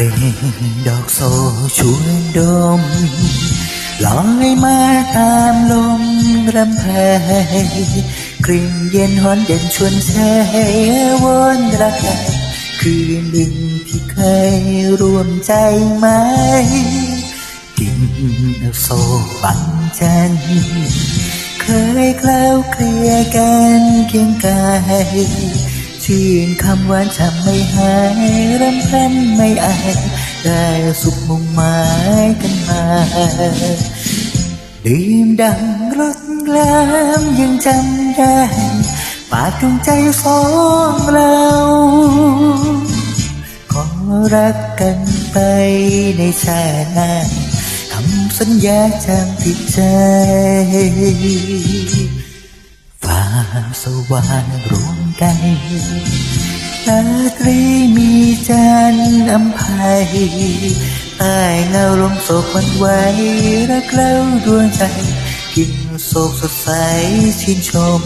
ลิ่นดอกโซชวนดมลอยมาตามลมรำเพยกลิ่นเย็นหอนเด่นชวนแช่วนรักใครคืนหนึ่งที่เคยรวมใจไหมกินโซบังจันเคยเคล้าเคลียกันเคียงกาย ชื่นคำหวานฉ่ำไม่หายรำพันไม่อายได้สุขมุ่งหมายกันมาดื่มดังรถแกลมยังจำได้ปากดวงใจสองเราขอรักกันไปในชาติหน้าคำสัญญาจำติดใจฟ้าสว่างรวม กันราตรีมีจันทร์อำภัยใต้เงาลมโศกมันไหวรักเล่าดวงใจกินโศกสดใสชื่นชม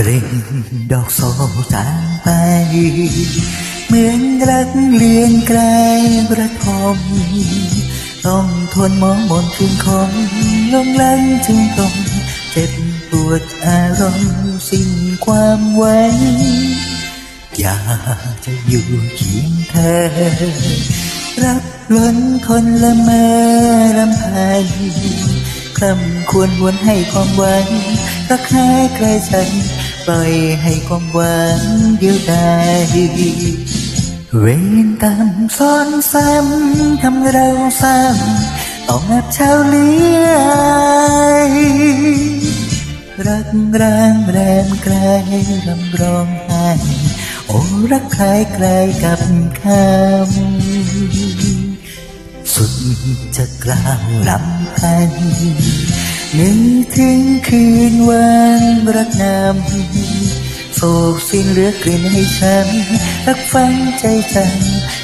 กลิ่นดอกโซจางไปเหมือนรักเลียนไกลประทมต้องทนมองมนคืนคงลงลังจึงตรงเจ็บปวดอารมณ์สิ้นความหวังอยากจะอยู่เคียงเธอ รับล้นคนละเมอรำพันคลำควรวนให้ความหวังรักหายใกล้ฉัน ปล่อยให้ความหวังเดียวดายเวรกรรมซ้อนซ้ำทำเราซ้ำต้องนับเช้าเลี้ยงรักร้างแรมไกลรำร้องไห้โอ้รักใครไกลกับคำสุดจะกล่าวลำพัน นึกถึงคืนวันรักนำโศกสิ้นเหลือกลิ่นให้ฉัน รักฟังใจจัง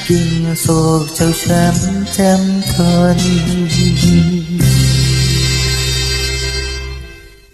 กิ่งโศกเจ้าช้ำจำทน